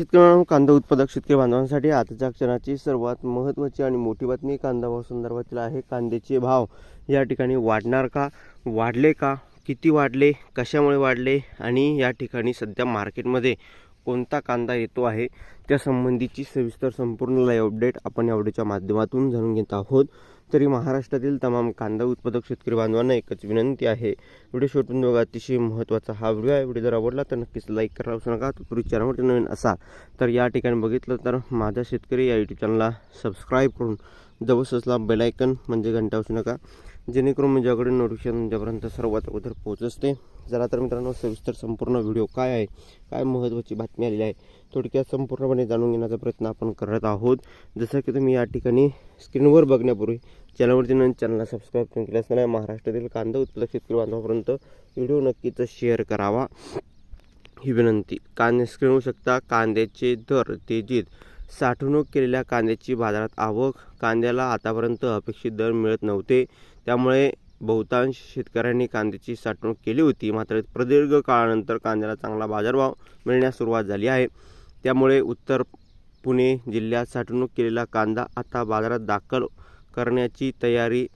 शेतकरी कांदा उत्पादक शेतकरी बांधवांसाठी आताच्या क्षणाची सर्वात महत्त्वाची आणि मोठी बातमी कांदा भाव संदर्भातील आहे. कांद्याचे भाव या ठिकाणी वाढणार का? वाढले का? किती वाढले? कशामुळे वाढले? आणि या ठिकाणी सध्या मार्केटमध्ये कोणता कांदा येतो आहे त्या संबंधीची सविस्तर संपूर्ण लाईव्ह अपडेट आपण या व्हिडिओच्या माध्यमातून जाणून घेत आहोत. तरी महाराष्ट्रातील तमाम कांदा उत्पादक शेतकरी बांधवांना एकच विनंती आहे. व्हिडिओ शेवटून बघा अतिशय महत्त्वाचा हा व्हिडिओ आहे. व्हिडिओ जर आवडला तर नक्कीच लाईक करा असू नका. तुम्ही चॅनलवरती नवीन असाल तर या ठिकाणी बघितलं तर माझा शेतकरी या यूट्यूब चॅनलला सबस्क्राईब करून जवळ असला बेलायकन म्हणजे घंटा असू नका. जेणेकरून माझ्याकडे नोटिफिकेशन तुमच्यापर्यंत सर्वात अगोदर पोहोचते. जरा तर मित्रांनो सविस्तर संपूर्ण व्हिडिओ काय आहे काय महत्त्वाची बातमी आलेली आहे थोडक्यात संपूर्णपणे जाणून घेण्याचा प्रयत्न आपण करत आहोत. जसं की तुम्ही या ठिकाणी स्क्रीनवर बघण्यापूर्वी चॅनलवरती नवीन चॅनलला सबस्क्राईब करून केलं असताना महाराष्ट्रातील कांदा उत्पादक शेतकरी बांधवापर्यंत व्हिडिओ नक्कीच शेअर करावा. ही विनंती कांदे स्क्रीन होऊ शकता कांद्याचे दर तेजीत साठवणूक केलेल्या कांद्याची बाजारात आवक कांद्याला आतापर्यंत अपेक्षित दर मिळत नव्हते. त्यामुळे बहुतांश शेतकऱ्यांनी कांद्याची साठवणूक केली होती. मात्र प्रदीर्घ काळानंतर कांद्याला चांगला बाजारभाव मिळण्यास सुरुवात झाली आहे. त्यामुळे उत्तर पुणे जिल्ह्यात साठवणूक केलेला कांदा आता बाजारात दाखल करण्याची तयारी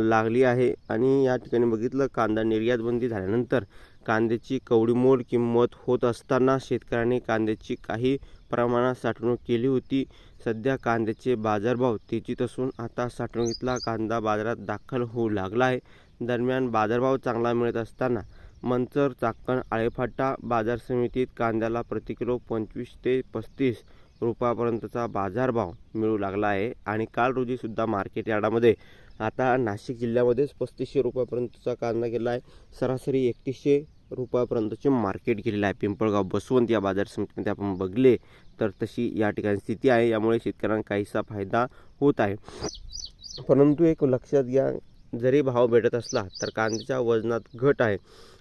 लागली आहे. आणि या ठिकाणी बघितलं कांदा निर्यातबंदी झाल्यानंतर कांद्याची कवडीमोल किंमत होत असताना शेतकऱ्यांनी कांद्याची काही प्रमाणात साठवणूक केली होती. सध्या कांद्याचे बाजारभाव तेजीत असून आता साठवणुकीतला कांदा बाजारात दाखल होऊ लागला आहे. दरम्यान बाजारभाव चांगला मिळत असताना मंचर चाकण आळेफाटा बाजार समितीत कांद्याला प्रति किलो पंचवीस ते पस्तीस रुपयापर्यंतचा बाजारभाव मिळू लागला आहे आणि काल रोजीसुद्धा मार्केट यार्डामध्ये आता नाशिक जिल्ह्यामध्येच पस्तीसशे रुपयापर्यंतचा कांदा गेला आहे. सरासरी एकतीसशे रुपयापर्यंतचे मार्केट गेलेलं आहे. पिंपळगाव बसवंत या बाजार समितीमध्ये आपण बघले तर तशी या ठिकाणी स्थिती आहे. यामुळे शेतकऱ्यांना काहीसा फायदा होत आहे. परंतु एक लक्षात घ्या जरी भाव भेटत असला तर कांद्याच्या वजनात घट आहे.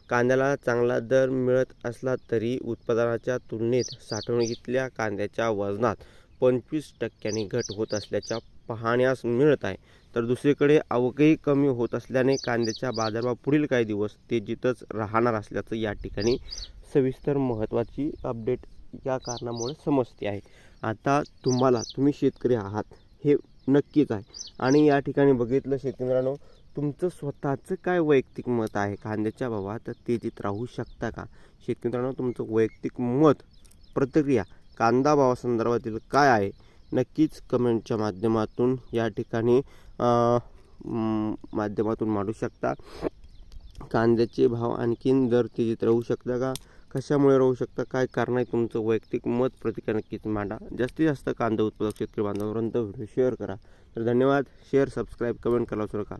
कांद्याला चांगला दर मिळत असला तरी उत्पादनाच्या तुलनेत साठवणुकीतल्या कांद्याच्या वजनात पंचवीस टक्क्यांनी घट होत असल्याच्या पाहण्यास मिळत आहे. तर दुसरीकडे आवकही कमी होत असल्याने कांद्याच्या बाजारभाव पुढील काही दिवस तेजीतच राहणार असल्याचं या ठिकाणी सविस्तर महत्त्वाची अपडेट या कारणामुळे समजते आहे. आता तुम्हाला तुम्ही शेतकरी आहात हे नक्कीच आहे. आणि या ठिकाणी बघितलं शेतकऱ्यांनो तुमचं स्वतःचं काय वैयक्तिक मत आहे? कांद्याच्या भावात तेजीत राहू शकता का? शेतकऱ्यांनो तुमचं वैयक्तिक मत प्रतिक्रिया कांदा भावासंदर्भातील काय आहे? नक्कीच कमेंटच्या माध्यमातून या ठिकाणी माध्यमातून मांडू शकता. कांद्याचे भाव आणखीन दर तेजीत राहू शकता का? कशामुळे राहू शकता? काय कारण आहे तुमचं वैयक्तिक मत? प्रतिक्रिया नक्कीच मांडा. जास्तीत जास्त कांदा उत्पादक शेतकरी बांधवापर्यंत व्हिडिओ शेअर करा. तर धन्यवाद. शेअर सबस्क्राईब कमेंट करा नका.